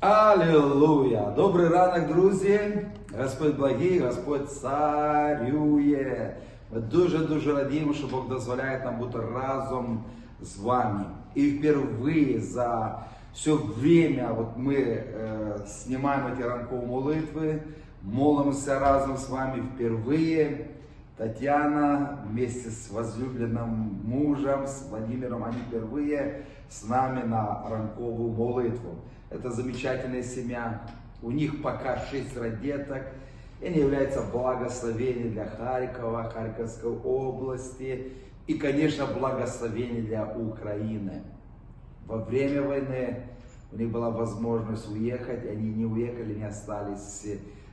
Аллилуйя! Добрий ранок, друзі! Господь благий, Господь царює. Ми дуже-дуже радіємо, що Бог дозволяє нам бути разом з вами. І впервые за все время вот мы э, снимаем эти ранковые молитвы, молимся разом с вами впервые. Татьяна вместе с возлюбленным мужем, с Владимиром, они впервые с нами на ранковую молитву. Это замечательная семья. У них пока шестеро деток. И они являются благословением для Харькова, Харьковской области и, конечно, благословением для Украины. Во время войны у них была возможность уехать, они не уехали, не остались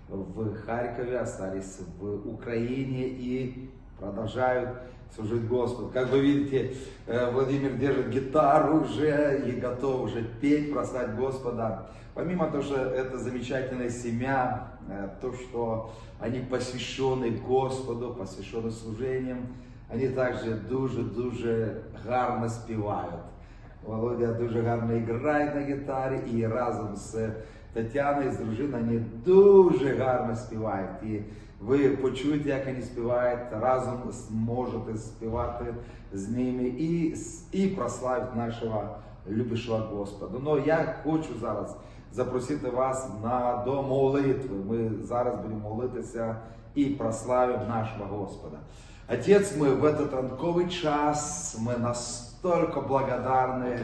в Харькове, остались в Украине и продолжают служить Господу. Как вы видите, э, Владимир держит гитару уже и готов уже петь, прославить Господа. Помимо того, что это замечательная семья, э, то, что они посвящены Господу, посвящены служением, они также дуже-дуже гарно співають. Володя дуже гарно грає на гітарі і разом з Тетяною, з дружиною, вони дуже гарно співають. І ви почуєте, як вони співають, разом зможете співати з ними і, і прославити нашого любящого Господа. Ну я хочу зараз запросити вас на до молитви. Ми зараз будемо молитися і прославимо нашого Господа. Отец, мы в этот ранковый час, мы настолько благодарны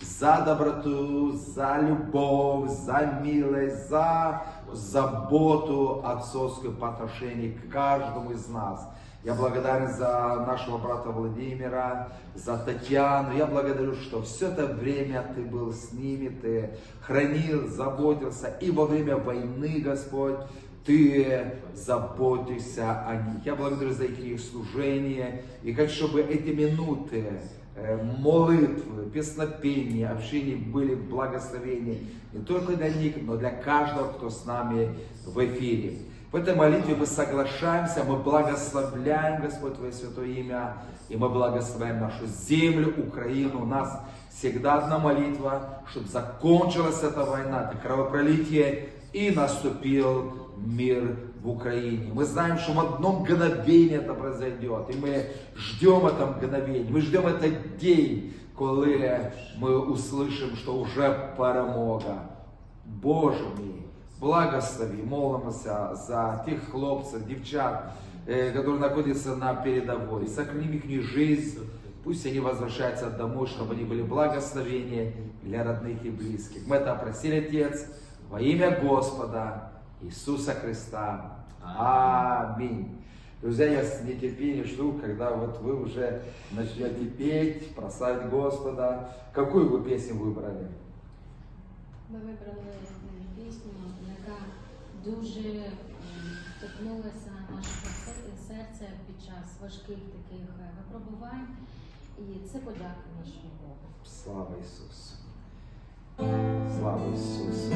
за доброту, за любовь, за милость, за заботу отцовскую по отношению к каждому из нас. Я благодарен за нашего брата Владимира, за Татьяну. Я благодарю, что все это время ты был с ними, ты хранил, заботился. И во время войны, Господь, ты заботишься о них. Я благодарю за их служение. И как чтобы эти минуты молитвы, песнопения, общения были благословения не только для них, но для каждого, кто с нами в эфире. В этой молитве мы соглашаемся, мы благословляем, Господь, Твое Святое Имя, и мы благословляем нашу землю, Украину. У нас всегда одна молитва, чтобы закончилась эта война, это кровопролитие, и наступил мир в Украине. Мы знаем, что в одном мгновении это произойдет, и мы ждем это мгновение, мы ждем этот день, когда мы услышим, что уже перемога. Боже мій, благослови, молимося за тих хлопців, дівчат, э, которые находятся на передовой. Сохрани их жизнь, пусть они возвращаются домой, чтобы они были благословения для родных и близких. Мы это просили, Отец, во имя Господа Иисуса Христа. Аминь. Друзья, я с нетерпением жду, когда вот вы уже начнете петь, прославить Господа. Какую вы песню выбрали? Ми вибрали м, пісню, яка дуже м, торкнулася нашого се- серця під час важких таких е, випробувань. І це подяка нашому Богу. Слава Ісусу! Слава Ісусу!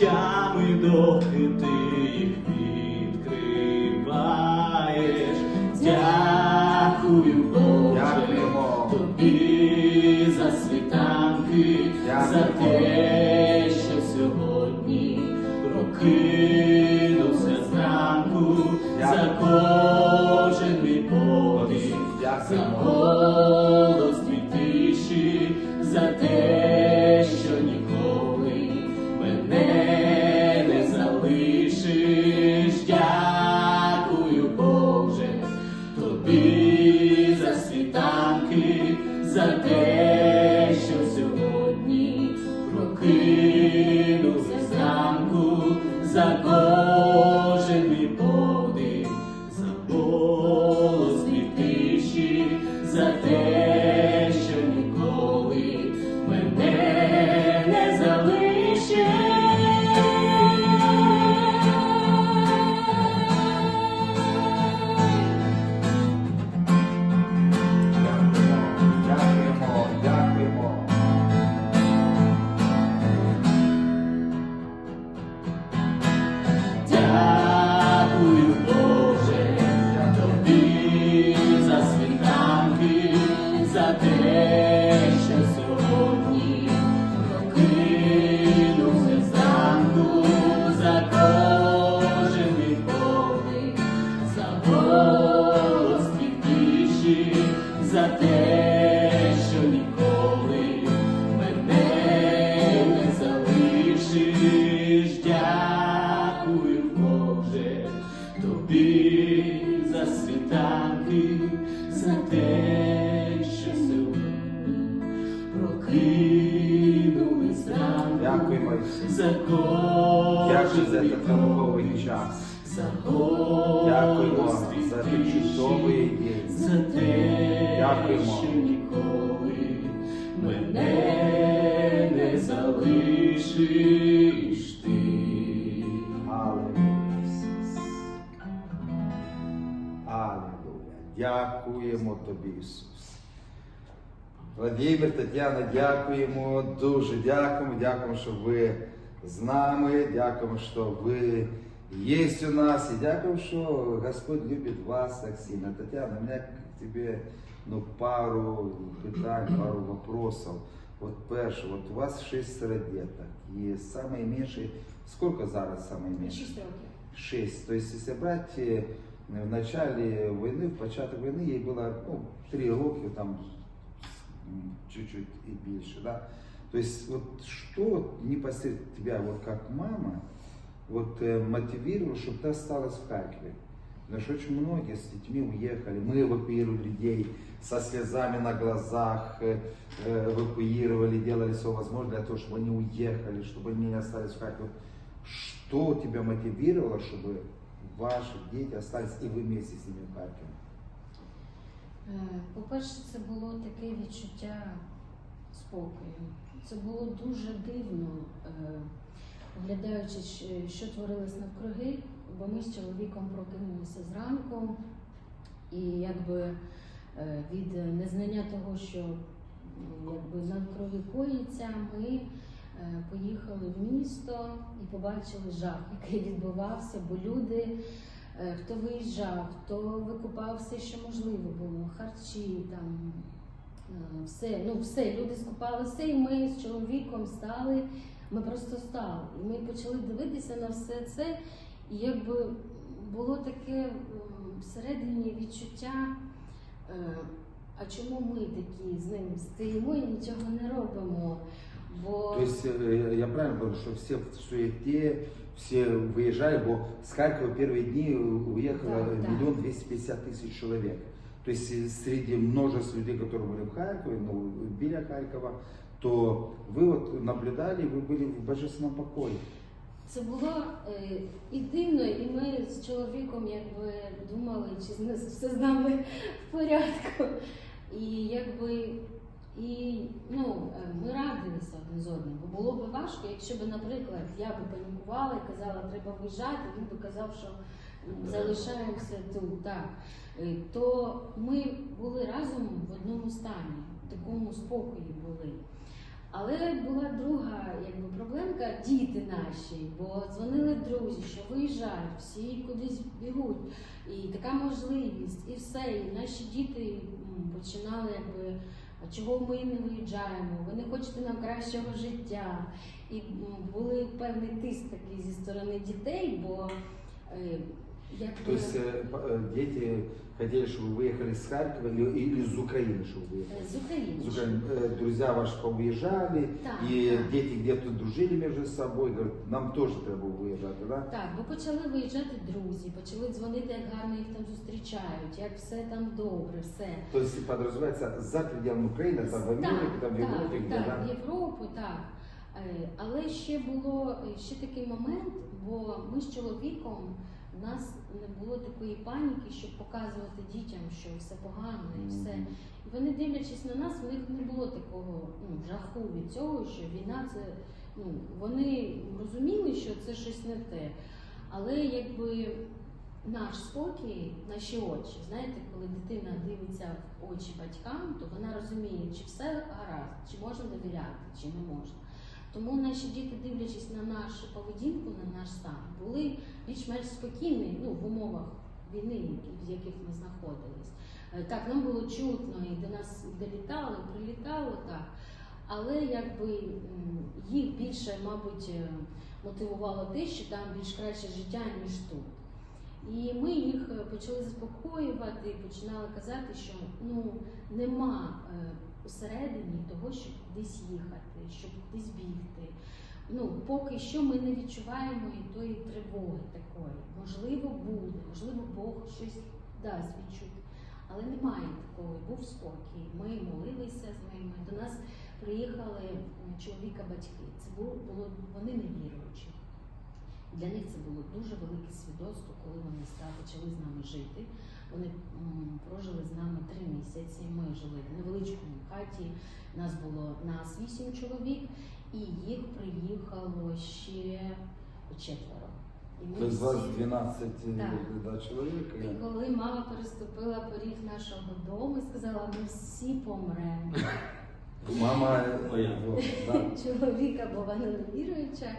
Ключами, доки ти їх відкриваєш. Дякую, Боже, тобі за світанки, за те, тобі за світанки, за те, Дякуємо за тиші, чудовий день. за те, Дякуємо. що ніколи мене не залишиш ти. Аллилуйя. Дякуємо тобі, Ісус. Владимир, Тетяна, дякуємо, дуже дякуємо, дякуємо, що ви з нами, дякуємо, що ви є у нас, і дякуємо, що Господь любить вас так сильно. Тетяна, у мене к тебе ну, пару питань, пару вопросов. Вот перше, вот у вас шестеро деток, и самый меньший, сколько зараз самый меньший? Шість років. Шесть. То есть, если брать э, в начале войны, в початок войны, ей было ну, три роки, там м, чуть-чуть и більше, да? То есть, вот что вот непосредственно тебя, вот как мама, вот э, мотивировало, чтобы ты осталась в Харькове? Потому что очень многие с детьми уехали, мы эвакуировали людей со слезами на глазах, э, э, эвакуировали, делали все возможное для того, чтобы они уехали, чтобы они не остались в Харькове. Что тебя мотивировало, чтобы ваши дети остались и вы вместе с ними в Харькове? Е, По-перше, це було таке відчуття спокою. Це було дуже дивно, оглядаючи, що творилось навкруги, бо ми з чоловіком прокинулися зранку, і якби е, від незнання того, що якби навкруги коїться, ми е, поїхали в місто і побачили жах, який відбувався, бо люди. Е, Хто виїжджав, хто викупав все, що можливо було, харчі, там все, ну все, люди скупали все, і ми з чоловіком стали, ми просто стали. І ми почали дивитися на все це, і якби було таке м, всередині відчуття, е, а чому ми такі з ним стоїмо і нічого не робимо? Бо То есть э, я правильно понял, что все в суете, все выезжали, бо с Харькова первые дни уехало Да, да. миллион двести пятьдесят тысяч человек. То есть э, среди множества людей, которые были в Харькове, ну, біля Харькова, то вы вот наблюдали, вы были в божественном покое. Це було е, і дивно, і ми з чоловіком якби думали, чи з нас все з нами в порядку. І якби і ну, е, ми радилися один з одним, бо було б важко, якщо б, наприклад, я би панікувала і казала, треба виїжджати, він би казав, що м, залишаємося тут. Так. Е, То ми були разом в одному стані, в такому спокої були. Але була друга якби, проблемка, діти наші, бо дзвонили друзі, що виїжджають, всі кудись бігуть. І така можливість, і все. І наші діти починали якби. А чого ми не виїжджаємо? Ви не хочете нам кращого життя. І були певний тиск такий зі сторони дітей, бо е, як То есть э, п- э, дети хотели, чтобы вы выехали с Харькова или, или из Украины, чтобы вы выехали? з України. Из Украины. Э, Друзья ваши поуезжали, Так, и так. дети где-то дружили между собой, говорят, нам тоже треба выезжать, да? Так, бо почали виїжджати друзі, почали дзвонити, як гарно їх там зустрічають, як все там добре, все. То есть подразумевается за пределами Украины, там в Америке, там в так, Европе, где, так, да? в Європу, так. Е, Але ще було е, ще такий момент, бо ми з чоловіком у нас не було такої паніки, щоб показувати дітям, що все погано і все. І вони дивлячись на нас, в них не було такого ну, жаху від цього, що війна це ну вони розуміли, що це щось не те. Але якби наш спокій, наші очі, знаєте, коли дитина дивиться в очі батькам, то вона розуміє, чи все гаразд, чи можна довіряти, чи не можна. Тому наші діти, дивлячись на нашу поведінку, на наш стан, були більш-менш спокійні ну, в умовах війни, в яких ми знаходились. Е, Так, нам було чутно, і до нас долітало, прилітало так. Але якби їх більше, мабуть, е, мотивувало те, що там більш краще життя, ніж тут. І ми їх е, почали заспокоювати, починали казати, що ну нема усередині того, щоб десь їхати, щоб десь бігти. Ну, поки що ми не відчуваємо і тої тривоги такої. Можливо, буде, можливо, Бог щось дасть відчути. Але немає такого. Був спокій. Ми молилися з ними. До нас приїхали чоловіка батьки. Це було, було вони невіруючі. Для них це було дуже велике свідоцтво, коли вони почали з нами жити. Вони прожили з нами три місяці. Ми жили в невеличкому хаті. Нас було нас вісім чоловік, і їх приїхало ще четверо. І ми То вас всі- 12 э, да, человек. і коли мама переступила поріг нашого дому і сказала, ми всі помремо. Мама, Моя. вот. Чоловіка, бо вона не віруюча.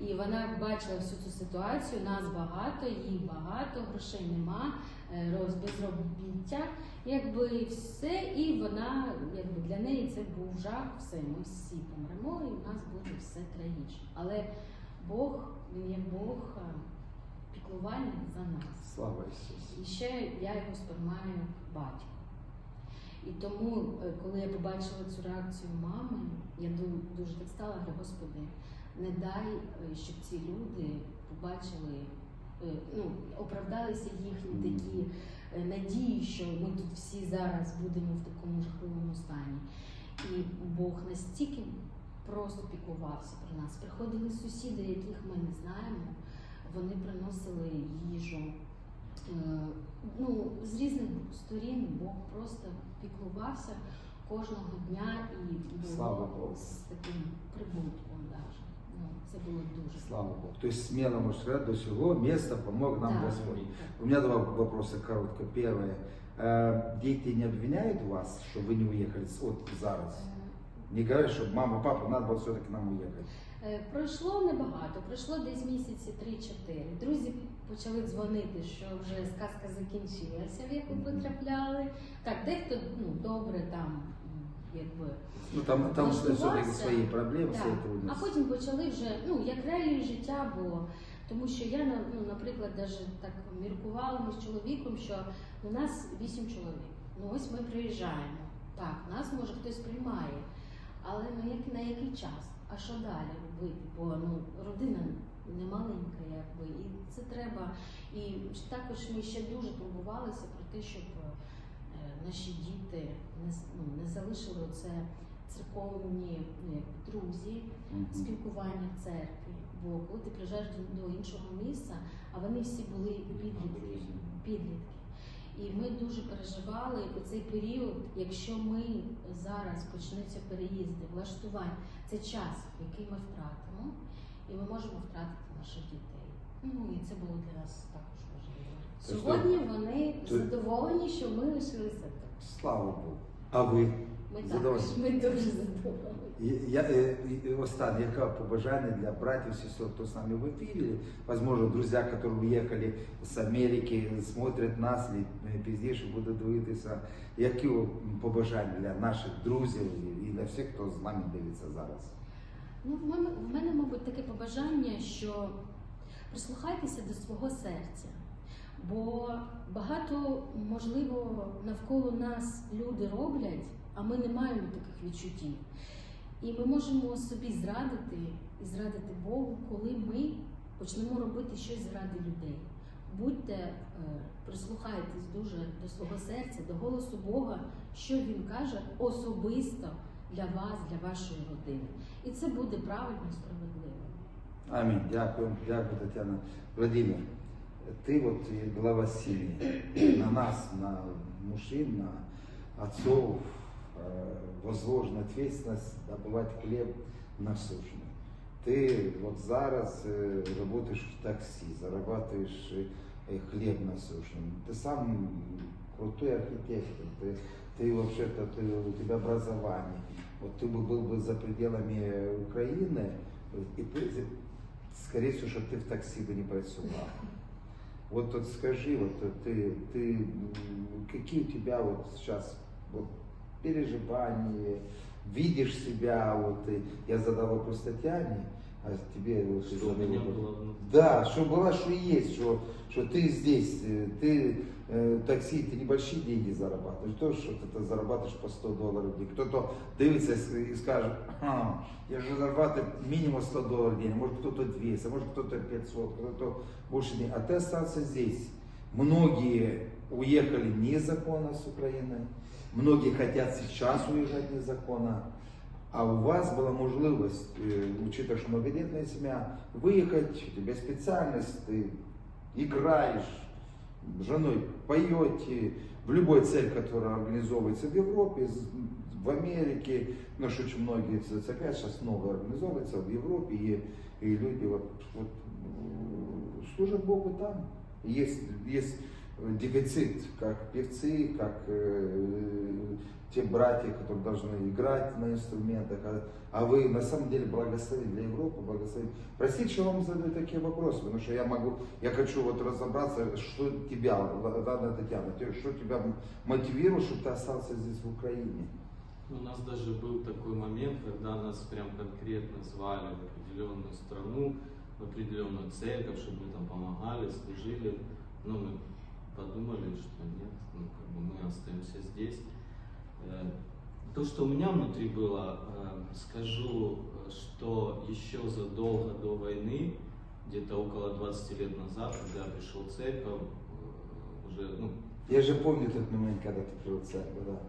І вона бачила всю цю ситуацію, нас багато, їх багато, грошей нема, е, безробіття, якби все, і вона, якби для неї це був жах, все, ми всі помремо, і в нас буде все трагічно. Але Бог, він є Бог піклування за нас. Слава Иисусу. І ще я його сприймаю батько. І тому, е, коли я побачила цю реакцію мами, я дуже так стала, говорю, Господи, не дай, е, щоб ці люди побачили, е, ну, оправдалися їхні такі е, надії, що ми тут всі зараз будемо в такому жахливому стані. І Бог настільки просто піклувався про нас. Приходили сусіди, яких ми не знаємо, вони приносили їжу. Ну, з різних сторін Бог просто піклувався кожного дня і було з таким прибутком даже. Ну, це було дуже Слава Богу. То есть смело можно сказать, до сего места помог нам Да. Господь. У меня два вопроса коротко. Первое. Э, Дети не обвиняют вас, что вы не уехали с- вот зараз? Е, Не говорят, что мама, папа, надо было все-таки нам уехать. Е, Пройшло небагато, пройшло десь місяці 3-4. Друзі почали дзвонити, що вже сказка закінчилася, в яку потрапляли. Так, дехто ну, добре там, м, якби. Ну там, там все-таки свои проблемы, Так. свои А потім почали вже, ну, як реалії життя було. Тому що я, ну, наприклад, даже так міркувала ми з чоловіком, що у нас вісім чоловік. Ну ось ми приїжджаємо. Так, нас може хтось приймає. Але ну, як, на який час? А що далі робити? Бо ну, родина не маленька, якби, і це треба. І також ми ще дуже турбувалися про те, щоб наші діти не, ну, не залишили оце церковні ну, друзі, спілкування в церкві. Бо коли ти приїжджаєш до, до іншого місця, а вони всі були підлітки, підлітки. І ми дуже переживали у цей період, якщо ми зараз почнуться переїзди, влаштування, це час, який ми втратимо, і ми можемо втратити наших дітей. Ну і це було для нас. Тобто- Сьогодні вони то- задоволені, що ми лишилися тут. Слава Богу. А вы? Ми Задоволені. також ми дуже задоволені. І Я, е, і останнє, яке побажання для братів, сестер, кто с нами в эфире, возможно, друзья, которые уехали с Америки, смотрят нас, или е, пізніше будуть дивитися, які побажання для наших друзів і для всіх, хто з нами дивиться зараз. Ну, в мене, в мене, мабуть, таке побажання, що прислухайтеся до свого серця. Бо багато, можливо, навколо нас люди роблять, а ми не маємо таких відчуттів. І ми можемо собі зрадити і зрадити Богу, коли ми почнемо робити щось заради людей. Будьте, е, прислухайтесь дуже до свого серця, до голосу Бога, що Він каже особисто для вас, для вашої родини. І це буде правильно і справедливо. Амінь. Дякую, дякую, Тетяна. Владимир, ти от і глава сім'ї. На нас, на мужчин, на отцов э, возложена ответственность добывать хлеб насущный. Ты вот зараз э, работаешь в такси, зарабатываешь э, хлеб насущный. Ты сам крутой архитектор, ты, ты вообще-то, ты, у тебя образование. Вот ты бы был бы за пределами Украины, и ты, скорее всего, что ты в такси бы не працював. Вот, вот скажи, вот ты, ты, какие у тебя вот сейчас вот, переживания, видишь себя, вот и я задал вопрос Татьяне, а тебе вот ты Что у задал меня вопрос. было. Да, что было, что есть, что, что ты здесь, э, ты э, такси, ты небольшие деньги зарабатываешь, то, что ты зарабатываешь по 100 долларов в день. Кто-то дивится и скажет, «Ха, я же зарабатываю минимум 100 долларов в день, может кто-то 200, а может кто-то 500, кто-то больше не. А ты остался здесь. Многие уехали незаконно с Украины, многие хотят сейчас уезжать незаконно. А у вас была е, учитывая, что многодетная семья, выехать, у тебя специальность, ты играешь, женой поете, в любой цель, которая организовывается в Европе, в Америке, ну что очень многие, опять сейчас много организовывается в Европе, и, и люди вот, вот, служат Богу там. Есть, есть дефицит, как певцы, как те братья, которые должны играть на инструментах, а, а вы на самом деле благословили для Европы, благословили. Простите, что вам задаю такие вопросы, потому что я могу, я хочу вот разобраться, что тебя, Ладно, Татьяна, что тебя мотивирует, чтобы ты остался здесь в Украине? У нас даже был такой момент, когда нас прям конкретно звали в определенную страну, в определенную церковь, чтобы мы там помогали, служили. Но мы подумали, что нет, ну, как бы мы остаемся здесь. Э, То, что у меня внутри было, э, скажу, что еще задолго до войны, где-то около 20 лет назад, когда я пришел в церковь, э, уже, ну, Я же помню тот момент, когда ты пришел в церковь, да.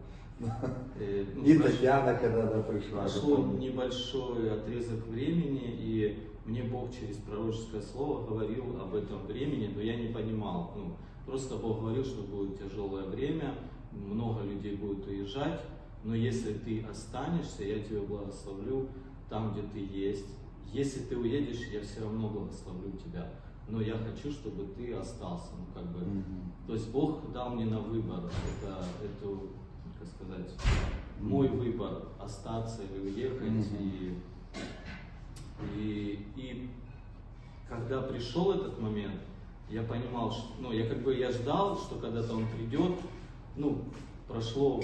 э, ну, И прош- Татьяна, когда да, пришла. Прошло помню. небольшой отрезок времени, и мне Бог через пророческое слово говорил об этом времени, но я не понимал. Ну, просто Бог говорил, что будет тяжелое время, много людей будет уезжать, но если ты останешься, я тебя благословлю там, где ты есть. Если ты уедешь, я все равно благословлю тебя. Но я хочу, чтобы ты остался. Ну, как бы, Мгм. то есть Бог дал мне на выбор это, эту, как сказать, мой выбор остаться или уехать. Мгм. И, и, и когда пришел этот момент, я понимал, что, ну, я как бы я ждал, что когда-то он придет, ну, прошло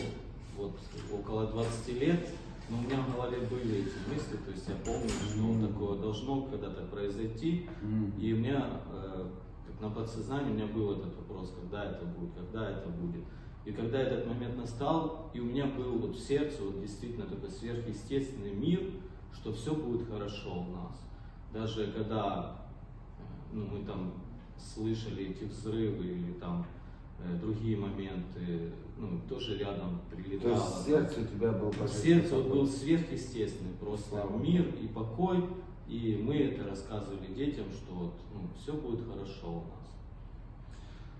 вот около 20 лет, но у меня в голове были эти мысли, то есть я помню, что Мгм. такое должно когда-то произойти, Мгм. и у меня э, как на подсознании у меня был этот вопрос, когда это будет, когда это будет. И когда этот момент настал, и у меня был вот в сердце вот действительно такой сверхъестественный мир, что все будет хорошо у нас. Даже когда э, ну, мы там слышали эти взрывы или там другие моменты, ну, тоже рядом То прилетало. есть в сердце у тебя был сердце вот был сверхъестественный просто Слава мир и покой, и мы это рассказывали детям, что вот, ну, все будет хорошо у нас.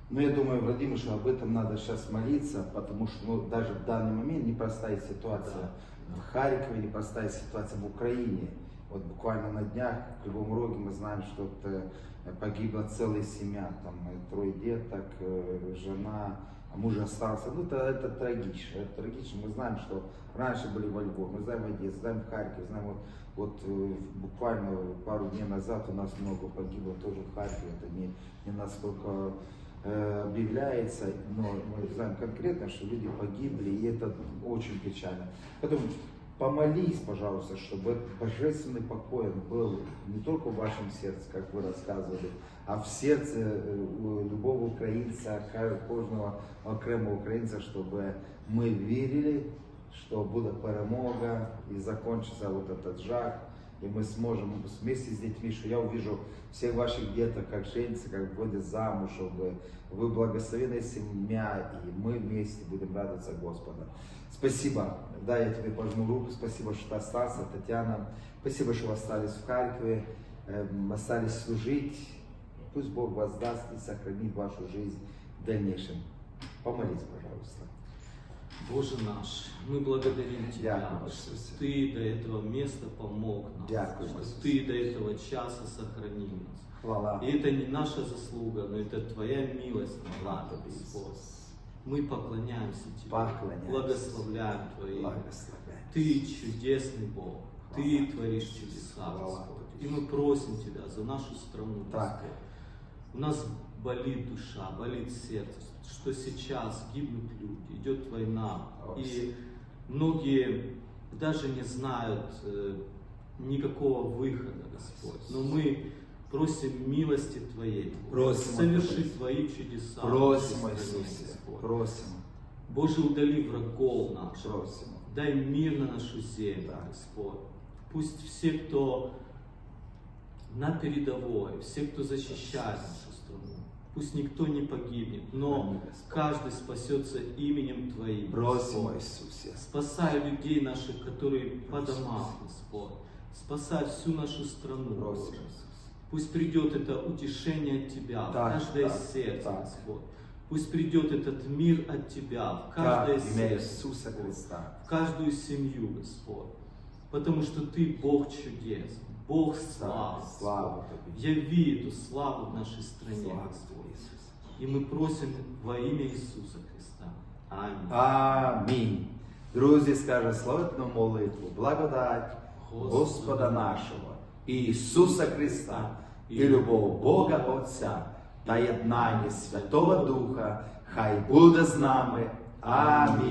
Ну, я думаю, Владимир, что об этом надо сейчас молиться, потому что ну, даже в данный момент непростая ситуация Да. в Харькове, непростая ситуация в Украине. Вот буквально на днях в Кривом Роге мы знаем, что э, погибла целая семья, там э, трое деток, э, жена, а муж остался. Ну, это, это трагично, это трагично. Мы знаем, что раньше были во Львове, мы знаем Одессу, знаем Харьков, знаем вот, вот буквально пару дней назад у нас много погибло тоже в Харькове. Это не, не насколько э, объявляется, но мы знаем конкретно, что люди погибли, и это очень печально. Поэтому помолись, пожалуйста, чтобы этот божественный покой он был не только в вашем сердце, как вы рассказывали, а в сердце э, у любого українця, ка- кожного окремого українця, щоб ми вірили, що буде перемога і закончится вот этот жах, и мы сможем вместе с детьми, что я увижу всех ваших деток, как женятся, как выходят замуж, чтобы вы благословенная семья, и мы вместе будем радоваться Господа. Спасибо. Да, я тебе пожму руку. Спасибо, что ты остался, Татьяна. Спасибо, что вы остались в Харькове, эм, остались служить. Пусть Бог воздаст и сохранит вашу жизнь в дальнейшем. Помолись, пожалуйста. Боже наш, мы благодарим Тебя, Дякую, что. Ты до этого места помог нам, Дякую, что. Ты до этого часа сохранил нас. Хвала. И это не наша заслуга, но это Твоя милость Слава Господь. Мы поклоняемся Тебе, Поклоняемся. благословляем Твое имя. Благословляй. Ты чудесный Бог, Ты Хвала. творишь чудеса, Хвала Господь. И мы просим Тебя за нашу страну, Так. Господь. У нас болит душа, болит сердце, что сейчас гибнут люди, идет война, и многие даже не знают э, никакого выхода, Господь. Но мы просим милости Твоей, Просим, соверши Господь. Твои чудеса. Просим, Иисусе, Господь. просим, Боже, удали врагов наших. просим. Дай мир на нашу землю, Да. Господь. Пусть все, кто на передовой, все, кто защищает нашу страну, пусть никто не погибнет, но каждый спасется именем Твоим. Просим. Иисусе. Спасай людей наших, которые по домам, Господь. Спасай всю нашу страну, Просим. Пусть придет это утешение от Тебя Так, в каждое так, сердце, так. Господь. Пусть придет этот мир от Тебя в Так, каждое имя сердце, Иисуса Христа. в каждую семью, Господь. Потому что Ты Бог чудес, Бог славы. Так, Слава Тобі. Яви эту славу в нашей стране, Слава Господь. Тобі, Ісусе. И мы просим во имя Иисуса Христа. Аминь. Амінь. Друзі, скаже славетну молитву, благодать Господа нашого, Ісуса Христа, і любов Бога Отця та єднання Святого Духа, хай буде з нами. Амінь.